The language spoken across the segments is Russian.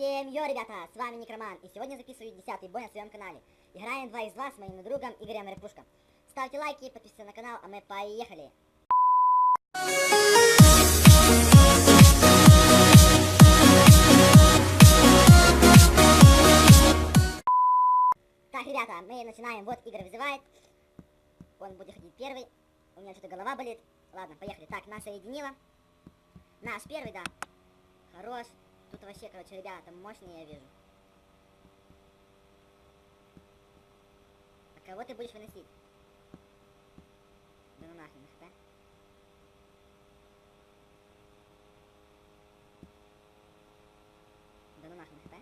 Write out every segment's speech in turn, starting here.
Всем йо, ребята, с вами Некроман, и сегодня записываю 10 бой на своем канале. Играем 2 из 2 с моим другом Игорем Репушка. Ставьте лайки, подписывайтесь на канал, а мы поехали. Так, ребята, мы начинаем. Вот Игорь вызывает. Он будет ходить первый. У меня что-то голова болит. Ладно, поехали. Так, нас соединило. Наш первый, да. Хорош. Тут вообще, короче, ребята, мощные я вижу. А кого ты будешь выносить? Да ну нахрен, да? Да ну нахрен, да?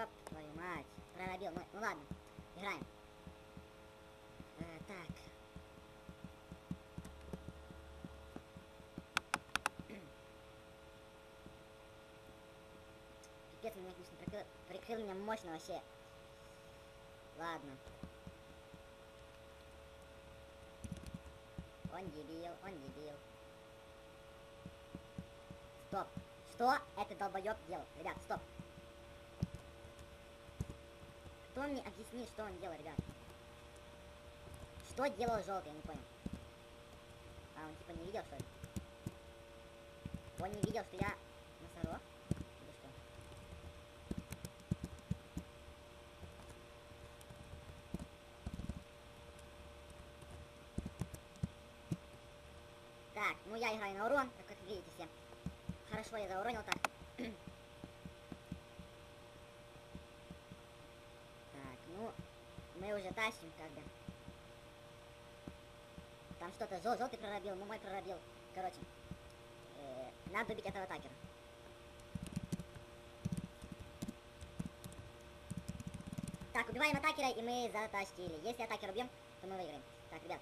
Ёб твою мать. Проробил. Ну, ну ладно. Играем. Э, так. Меня, конечно, прикрыл, прикрыл меня мощно вообще. Ладно. Он дебил, он дебил. Стоп. Что это долбоёб делал? Ребят, стоп. Кто мне объяснит, что он делал, ребят? Что делал желтый, я не понял. А, он типа не видел, что ли? Он не видел, что я носорог? Так, ну я играю на урон, так как видите все. Хорошо, я зауронил так. Так, ну, мы уже тащим, как бы. Там что-то жел желтый проробил, ну мой проробил. Короче, э, надо убить этого атакера. Так, убиваем атакера, и мы затащили. Если атакера убьем, то мы выиграем. Так, ребят,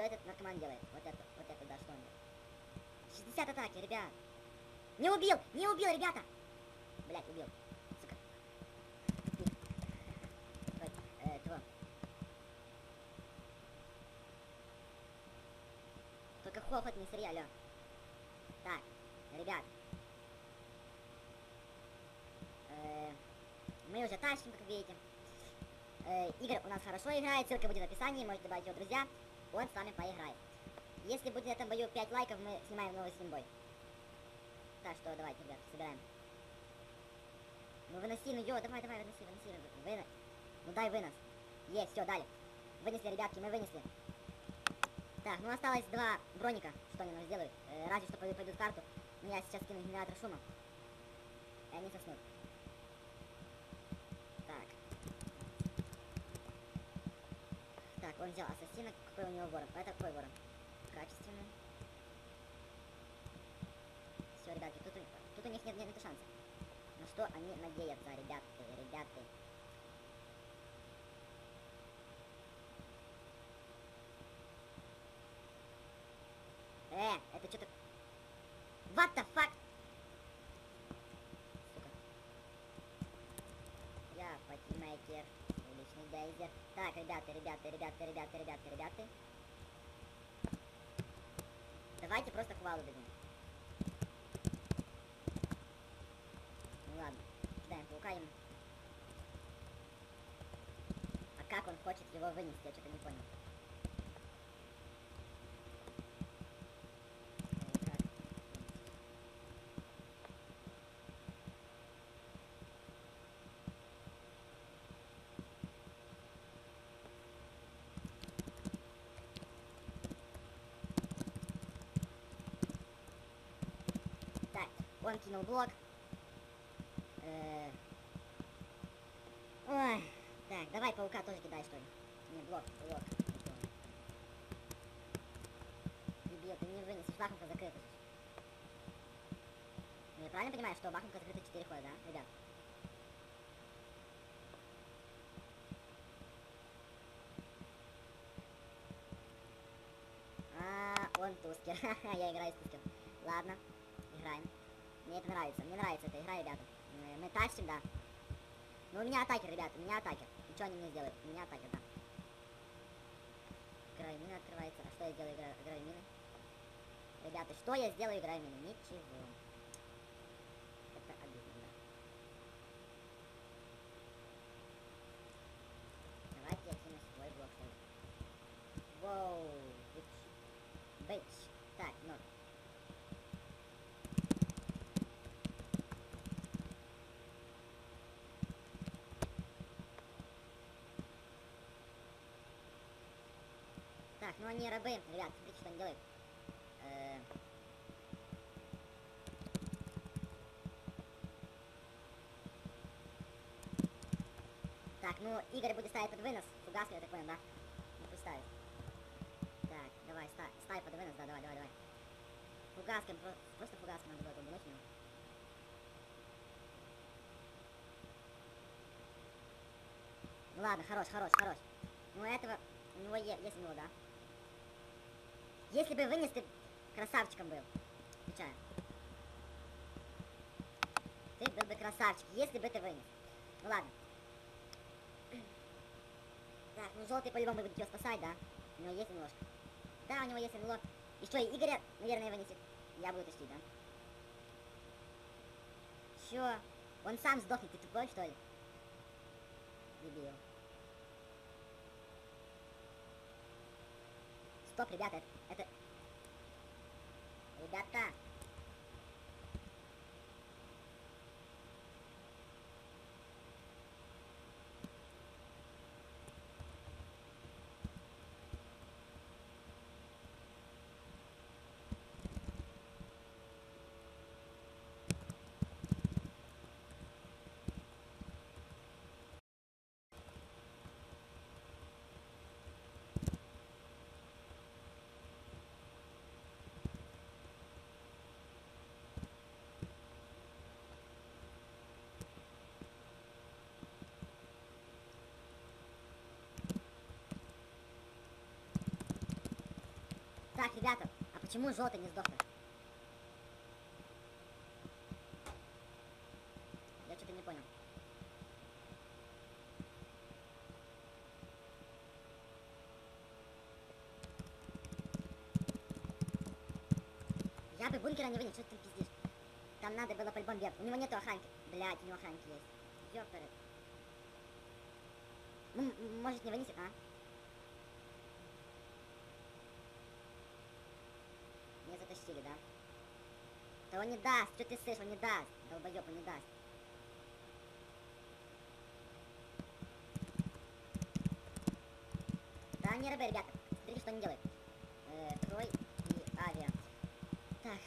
что этот наркоман делает? Вот это, вот это, да, что он делает? 60 атаки, ребят. Не убил, не убил, ребята. Блять, убил. Сука. Ой, э, того. Только хохот не сри, алло. Так, ребят. Э, мы уже тащим, как видите. Э, Игорь у нас хорошо играет, ссылка будет в описании, можете добавить его друзья. Он с вами поиграет. Если будет на этом бою 5 лайков, мы снимаем новый стримбой. Так что давайте, ребят, собираем. Ну выноси, ну ё, давай, давай, выноси, выноси, выноси. Ну дай вынос. Есть, все, дали. Вынесли, ребятки, мы вынесли. Так, ну осталось два броника, что они нам сделают. Э, разве что пойдут, пойдут карту. Но я сейчас кину генератор шума. И они соснут. Так. Так, он взял ассасина. Какой у него ворон? Это какой ворон? Качественный. Все, ребятки, тут, тут у них нет, нет, нет шанса. На что они надеются, ребята, ребята. Э, это что-то... What the fuck? Сука. Я патимейкер, уличный дейзер. Так, ребята, ребята, ребята, ребята, ребята, ребята. Давайте просто к валу бегем. Ну ладно, кидаем паука ему. А как он хочет его вынести, я что-то не понял. Э, как? Кинул блок. Э, Ой, так, давай паука тоже кидай, что ли. Не, блок, блок. Дебил, ты не вынесешь, бахнука закрыта. Я правильно понимаю, что бахнука закрыта 4 хода, да, ребят? А, он тускер. я играю с тускером. Ладно, играем. Мне это нравится, мне нравится эта игра, ребята. Мы, мы тащим, да. Ну, у меня атакер, ребята, у меня атакер. Ничего они не сделают, у меня атакер, да. Играю мина открывается. А что я делаю, играю, играю мины? Ребята, что я сделаю, играю мину? Ничего. Это обидно, да. Давайте я кину свой блок, что ли. Воу, бич. Бич. Так, ну. Ну они рабы, ребят, смотрите, что они делают. Э, Так, ну Игорь будет ставить под вынос. Фугаски, я так понял, да? Ну пусть ставит. Так, давай, ставь, ставь под вынос, да, давай, давай, давай. Фугаском, про- просто фугаском надо было побунуть него. Ну ладно, хорош, хорош, хорош. Ну этого, у него е- есть у него, да? Если бы вынес, ты красавчиком был. Отвечаю. Ты был бы красавчик, если бы ты вынес. Ну ладно. Так, ну желтый по-любому будет его спасать, да? У него есть немножко. Да, у него есть НЛО. И что, Игоря, наверное, вынесет. Я буду тащить, да? Чё? Он сам сдохнет, ты тупой, что ли? Дебил. Стоп, ребята, это... Так, ребята, а почему желтый не сдохнет? Я что-то не понял. Я бы бункера не вынес, что ты пиздишь? Там надо было по-любому. У него нету охранки. Блять, у него охранки есть. Ёпперы. Ну, может не вынесет, а? Затащили, да? Да он не даст, что ты слышишь, он не даст. Долбоёб, он не даст. Да, не рыбы, ребята. Смотрите, что они делают. Э, Трой и Авиа. Так.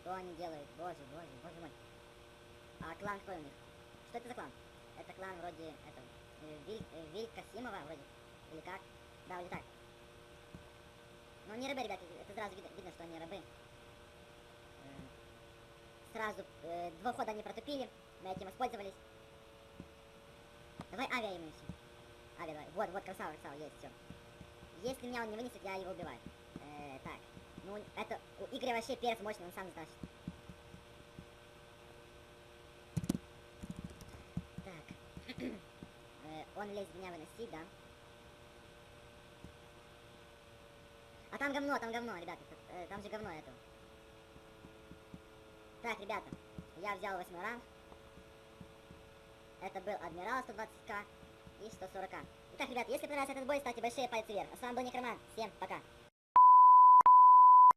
Что они делают? Боже, боже, боже мой. А клан какой у них? Что это за клан? Это клан вроде, это, э, Виль, э, Виль Касимова вроде. Или как? Да, вроде так. Ну, не рыбы, ребята, это сразу видно, видно что они рыбы. Э, Сразу э, два хода они протупили, мы этим воспользовались. Давай авиа ему все. Авиа, давай. Вот, вот, красава, красава, есть, все. Если меня он не вынесет, я его убиваю. Э, так, ну, это, у Игоря вообще перец мощный, он сам затащит. Так. Э, он лезет меня выносить, да? Там говно, там говно, ребята. э, Там же говно это. Так, ребята, я взял восьмой ранг. Это был Адмирал 120к и 140к. Итак, ребята, если понравился этот бой, ставьте большие пальцы вверх. А с вами был Некроман. Всем пока.